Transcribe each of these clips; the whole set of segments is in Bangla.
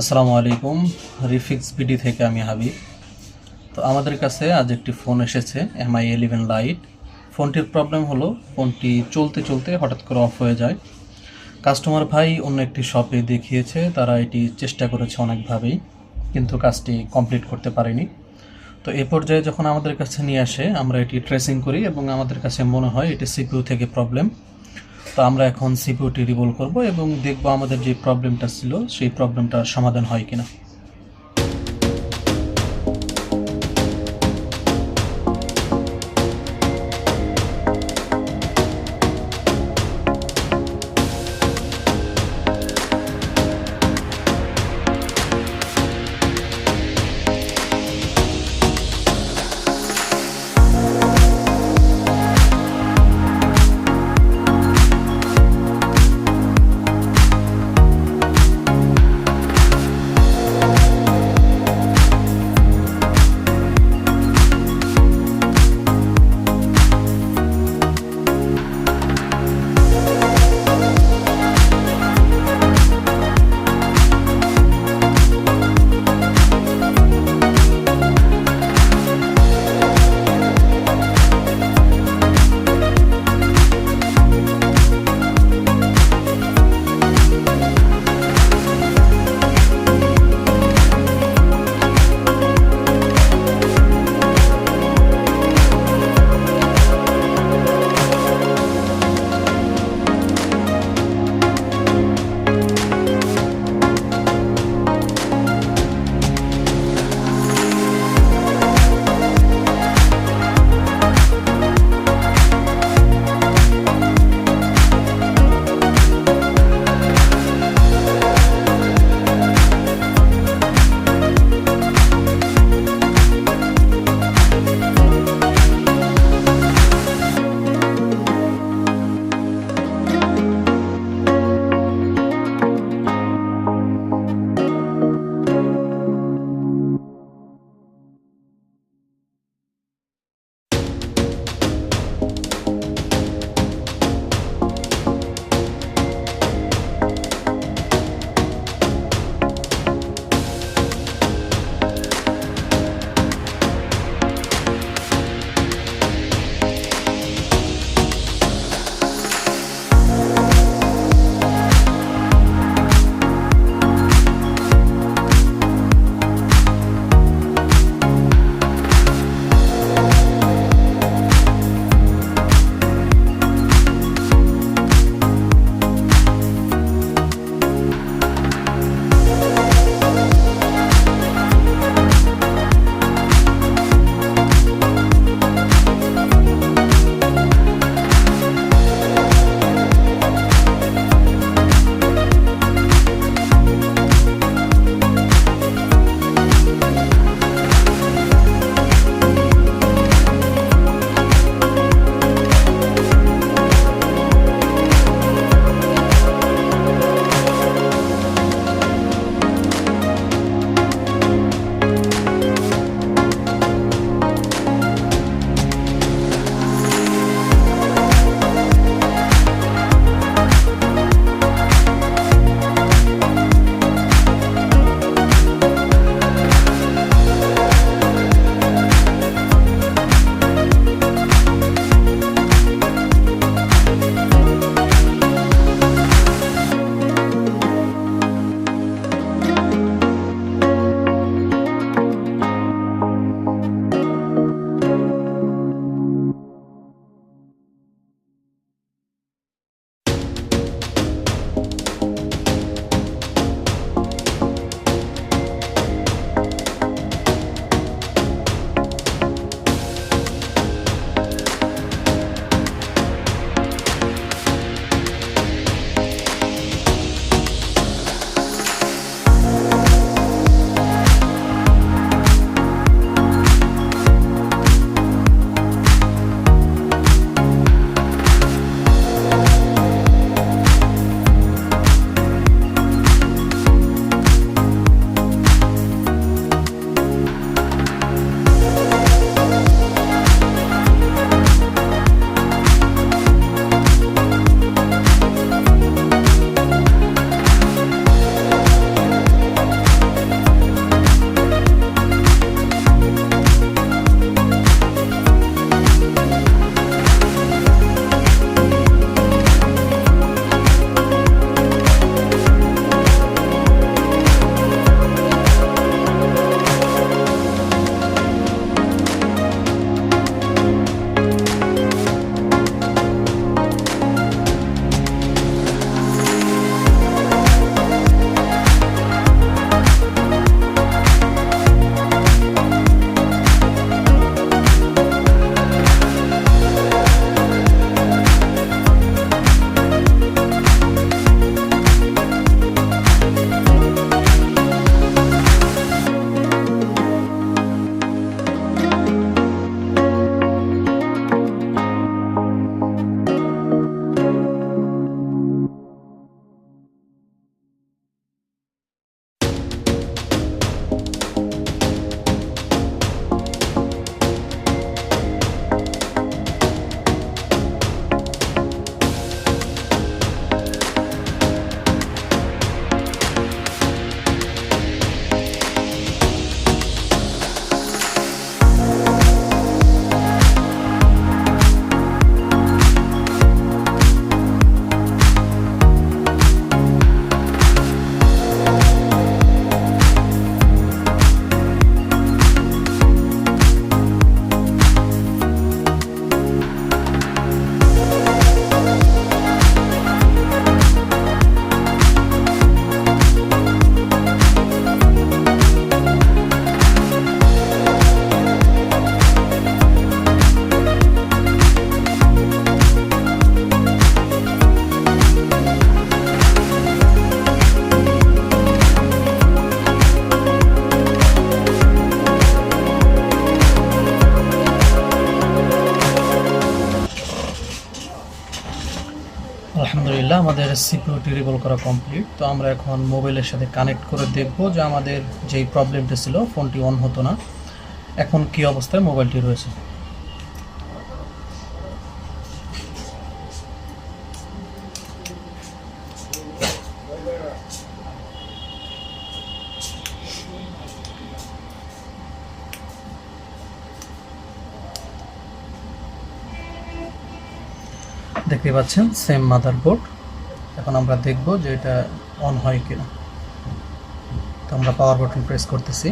আসসালামু আলাইকুম, রিফিক্স বিডি থেকে আমি হাবিব। তো আমাদের কাছে আজ একটি ফোন এসেছে এমআই ইলেভেন লাইট ফোনটির প্রবলেম হলো, ফোনটি চলতে চলতে হঠাৎ করে অফ হয়ে যায়। কাস্টমার ভাই অন্য একটি শপে দেখিয়েছে, তারা এটি চেষ্টা করেছে অনেকভাবেই, কিন্তু কাজটি কমপ্লিট করতে পারেনি। তো এ পর্যায়ে যখন আমাদের কাছে নিয়ে আসে, আমরা এটি ট্রেসিং করি এবং আমাদের কাছে মনে হয় এটি সিপিইউ থেকে প্রবলেম তো আমরা এখন সিপিউটি রিভল করব এবং দেখব আমাদের যে প্রবলেমটা ছিল, সেই প্রবলেমটা সমাধান হয় কিনা। আমাদের সিকিউরিটি রিভল করা কমপ্লিট তো আমরা এখন মোবাইলের সাথে কানেক্ট করে দেখব যে আমাদের যেই প্রবলেমটা ছিল ফোনটি অন হতো না। এখন কি অবস্থায় মোবাইলটি রয়েছে? দেখতে পাচ্ছেন সেম মাদারবোর্ড এখন আমরা দেখব যে এটা অন হয় কিনা। তো আমরা পাওয়ার বাটন প্রেস করতেছি।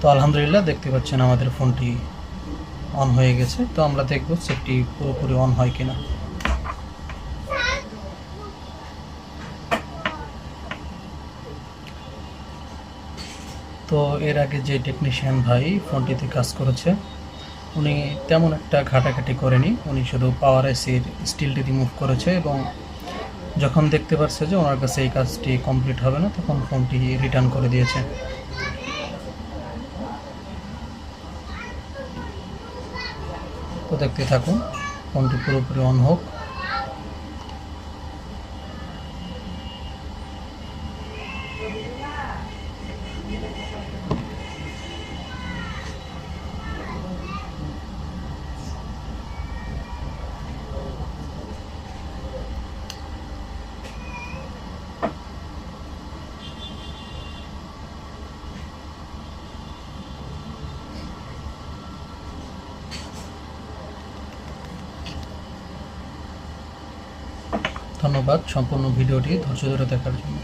তো আলহামদুলিল্লাহ দেখতে পাচ্ছেন আমাদের ফোনটি অন হয়ে গেছে। তো আমরা দেখব সেটটি পুরোপুরি অন হয় কিনা। তো এর আগে যে টেকনিশিয়ান ভাই ফোনটিতে কাজ করেছে উনি তেমন একটা ঘাটাঘাটি করেনি। উনি শুধু পাওয়ার এসির স্টিলটি রিমুভ করেছে এবং যখন দেখতে পারছে যে ওনার কাছে এই কাজটি কমপ্লিট হবে না, তখন ফোনটি রিটার্ন করে দিয়েছে। তো দেখতে থাকুন ফোনটি পুরোপুরি অন হোক। ধন্যবাদ সম্পূর্ণ ভিডিওটি ধৈর্য ধরে দেখার জন্য।